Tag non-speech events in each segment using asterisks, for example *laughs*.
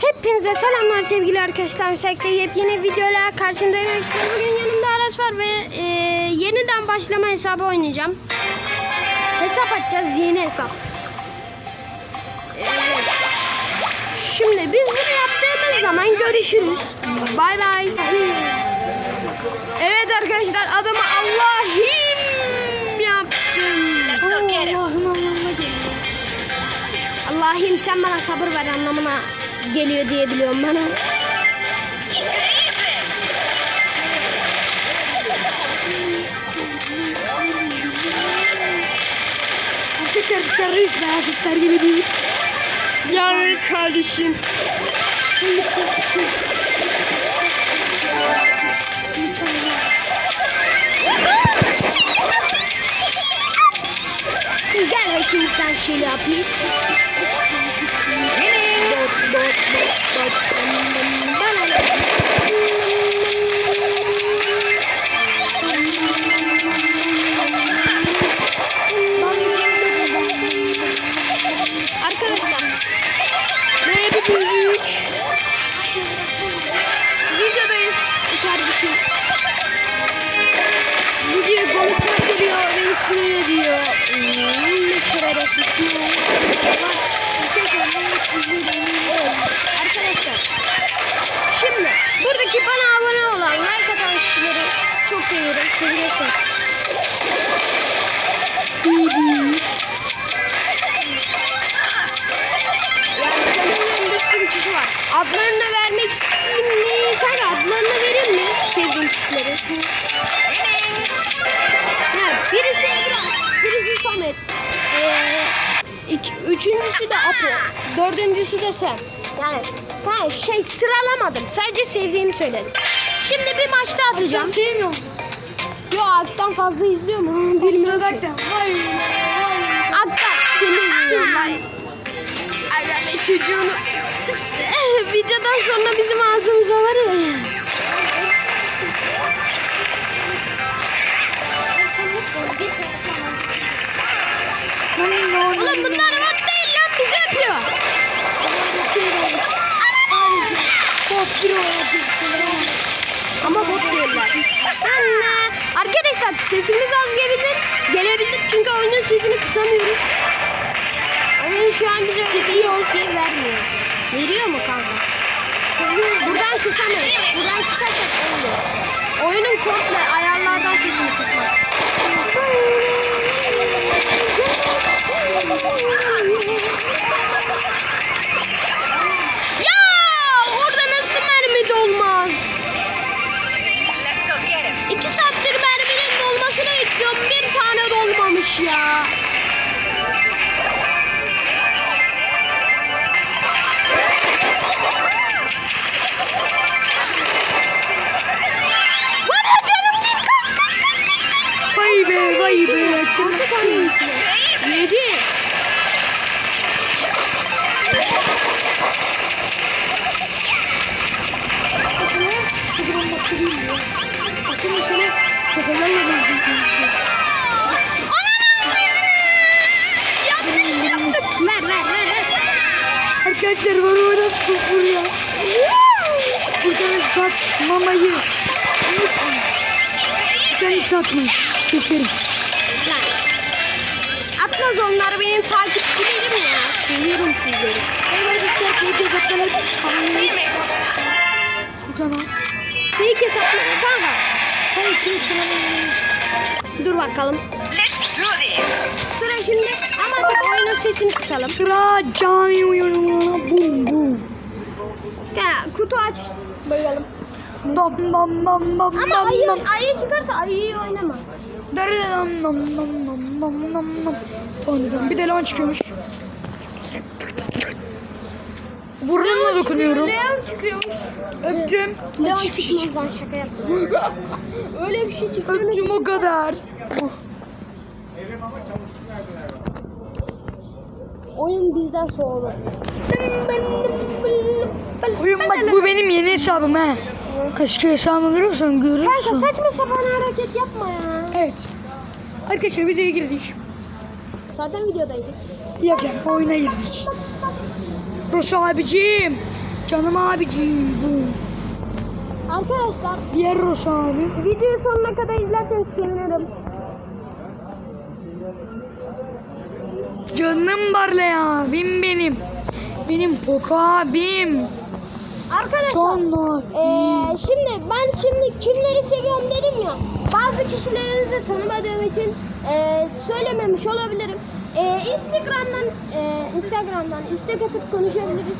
Hepinize selamlar sevgili arkadaşlar. Özellikle yepyeni videoyla karşınızdayım. İşte bugün yanımda Aras var ve e, yeniden başlama hesabı oynayacağım. Hesap açacağız. Yeni hesap. Evet. Şimdi biz bunu yaptığımız zaman görüşürüz. Bay bay. Evet arkadaşlar adamı Allah'im yaptım. Allah'ım geliyor. Allah'ım sen bana sabır ver anlamına geliyor diye biliyorum bana. Arkadaşlar dışarıyız be asistler gibi değil. Yani kardeşim. Gel bakayım sen şöyle yapayım. bot, bot, bot, bot, bot, bot. Çok seviyorum. Seviyorsunuz. Bibi. Yani kişi var. Adlarını vermek isteyeyim mi? Kanka adlarını vereyim mi? Sevdiğim kişileri. Ha, birisi birisi Samet. Ee, iki, üçüncüsü de Apo. Dördüncüsü de sen. Yani ha, şey sıralamadım. Sadece sevdiğimi söyledim. Şimdi bir maçta atacağım. Sevmiyorum. Yo Aktan fazla izliyor mu? Bilmiyorum. Aktan. Aktan seni izliyorum. Hayır. Aga be çocuğunu. *laughs* Videodan sonra bizim ağzımıza var ya. Oğlum bunlar bot değil lan bizi yapıyor. Ama sesimiz az gelebilir. Gelebilir çünkü oyunun sesini kısamıyoruz. Oyun şu an bize öyle bir şey vermiyor. Veriyor mu kanka? Buradan kısamıyoruz. Buradan kısarsak Yaptık yaptık. Ver ver ver. ver. Arkadaşlar bana oynattık buraya. Buradan satmamayı. Buradan satmayın. Keserim. Atmaz onlar benim takipçilerim ya. Seviyorum sizleri. Arkadaşlar bu hesapları Furkan'a. Fake hesapları kanka. Sen sıranın Dur bakalım. Let's do this. Sıra şimdi ama oyunun sesini kısalım. Sıra can bum bum. Gel kutu aç. Bakalım. Dam dam dam dam Ama dam ayı, dam. ayı çıkarsa ayıyı oynama. Dam dam dam dam dam dam. Anladım. Bir de lan çıkıyormuş. Burnumla dokunuyorum. Leon çıkıyormuş. Öptüm. Leon çıkmaz lan şaka yaptım. Öyle bir şey çıktı. Öptüm o kadar. Oyun bizden soğudu. Oyun bak bu benim yeni hesabım he. Eski hesabımı görüyorsan Kanka görürsün. saçma sapan hareket yapma ya. Evet. Arkadaşlar videoya girdik. Zaten videodaydık. Yok yani oyuna girdik. Rus abicim. Canım abiciğim bu. Arkadaşlar Yerros abi. videoyu sonuna kadar izlerseniz sevinirim. Canım Barley abim benim. Benim Poco abim. Arkadaşlar. Ee, şimdi ben şimdi kimleri seviyorum dedim ya. Bazı kişilerinizi tanımadığım için e, söylememiş olabilirim. E, Instagram'dan e, Instagram'dan istek atıp konuşabiliriz.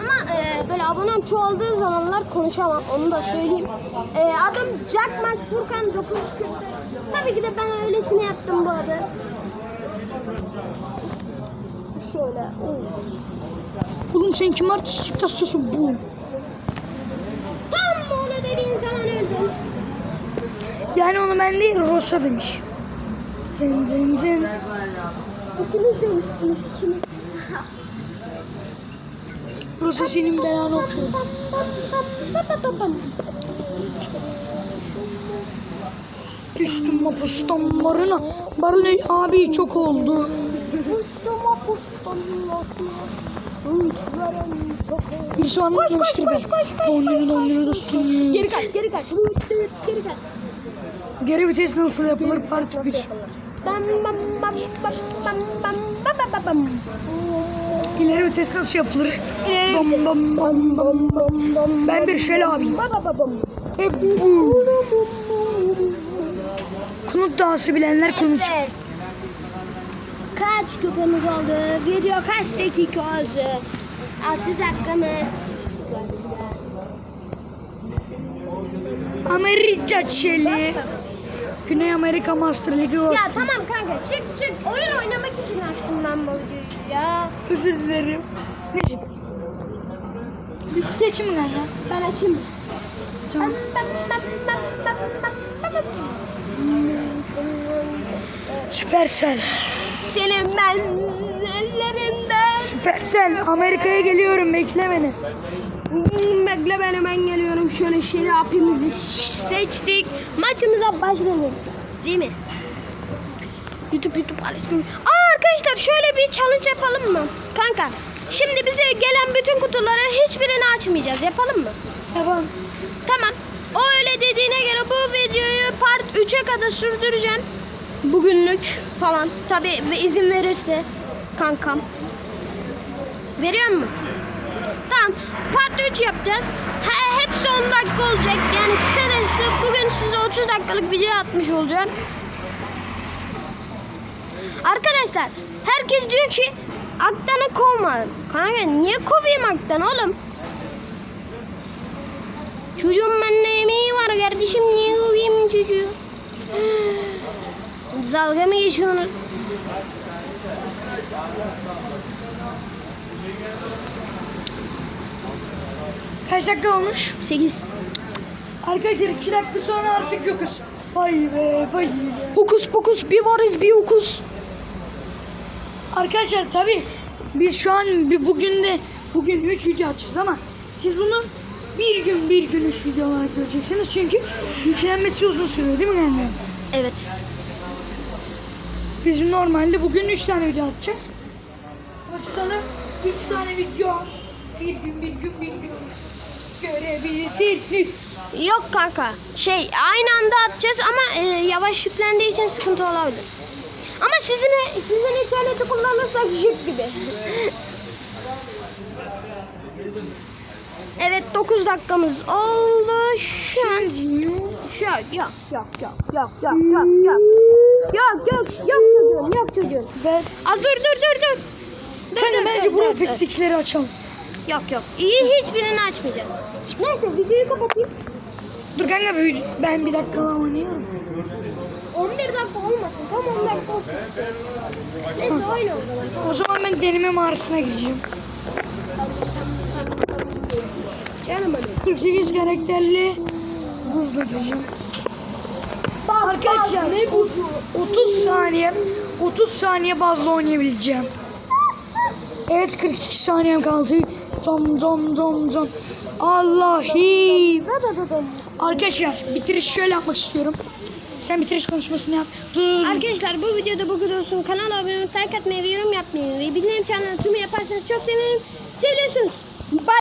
Ama e, böyle abonem çoğaldığı zamanlar konuşamam. Onu da söyleyeyim. E, adım Jackman Furkan 940. Tabii ki de ben öylesine yaptım bu adı. Şöyle. of. Oğlum sen kim artistlik tasıyorsun bu? Tam onu dediğin zaman öldüm. Yani onu ben değil Rosa demiş. Dın dın dın. İkiniz demişsiniz ikiniz. Burası senin belanı okşuyor. Düştüm mapustanlarına. Barley abi çok oldu. Düştüm mapustanlarına. Birisi anlık demiştir ben. Dondürü dondürü dostum. Geri kaç geri kaç. Geri kaç. Geri vites nasıl yapılır? Part 1. Bam bam bam bam bam bam bam bam bam İleri vites nasıl yapılır? İleri Bam vites. bam bam bam bam. bam Ben bir şöyle abiyim. Bam bam bam Hep bu. Kunut dansı bilenler kunut. Evet. Kaç kupamız oldu? Video kaç dakika oldu? 6 dakika mı? Amerika çeli. Güney Amerika Master Ligi var. Ya tamam kanka çık çık. Oyun oynamak için açtım ben bu videoyu ya. Özür dilerim. Bitti açayım mı kanka? Ben açayım. Tamam. Süpersel. Senin ben ellerinden. Süpersel. Amerika'ya geliyorum bekle beni. Hmm, Bekle beni ben geliyorum. Şöyle şerapimizi seçtik. Maçımıza başlayalım. Değil mi? YouTube YouTube Gül. Aa arkadaşlar şöyle bir challenge yapalım mı? Kanka şimdi bize gelen bütün kutuları hiçbirini açmayacağız. Yapalım mı? Yapalım. Tamam. O öyle dediğine göre bu videoyu part 3'e kadar sürdüreceğim. Bugünlük falan. Tabi izin verirse kankam. Veriyor mu? Tamam. Part 3 yapacağız. He, hepsi 10 dakika olacak. Yani kısacası bugün size 30 dakikalık video atmış olacağım. Arkadaşlar herkes diyor ki Aktan'ı kovma. Kanka niye kovayım Aktan oğlum? Çocuğum bende yemeği var kardeşim niye kovayım çocuğu? *gasps* Dalga mı geçiyorsunuz? Kaç dakika olmuş? 8. Arkadaşlar 2 dakika sonra artık yokuz. Vay be vay be. Hokus pokus bir varız bir hokus. Arkadaşlar tabi biz şu an bir bugün de bugün 3 video açacağız ama siz bunu bir gün bir gün 3 video olarak göreceksiniz çünkü yüklenmesi uzun sürüyor değil mi yani? Evet. Biz normalde bugün 3 tane video atacağız. Ama onu 3 tane video bir gün bir gün bir gün görebilirsiniz. Yok kanka. Şey aynı anda atacağız ama e, yavaş yüklendiği için sıkıntı olabilir. Ama sizin sizin interneti kullanırsak jip gibi. *laughs* evet 9 dakikamız oldu. Şu an şu an yok yok yok yok yok yok yok. Yok yok yok çocuğum yok çocuğum. Ve Az dur dur dur dur. Kanka bence dur. pislikleri açalım. Yok yok. İyi hiçbirini açmayacağım. Neyse videoyu kapatayım. Dur kanka ben bir dakika oynayalım. 11 dakika olmasın. Tam 10 dakika olsun. Neyse oyna o zaman. O zaman ben deneme mağarasına gideceğim. Canım benim. 48 karakterli buzla gireceğim. Arkadaşlar ne buzu? 30 saniye 30 saniye bazlı oynayabileceğim. Evet 42 saniyem kaldı. Dom dom dom dom. Allah'im. Arkadaşlar bitiriş şöyle yapmak istiyorum. Sen bitiriş konuşmasını yap. Dur. Arkadaşlar bu videoda bu kadar olsun. Kanala abone olmayı, like atmayı ve yorum yapmayı ve bildirim çanını tümü yaparsanız çok sevinirim. Seviyorsunuz. Bye.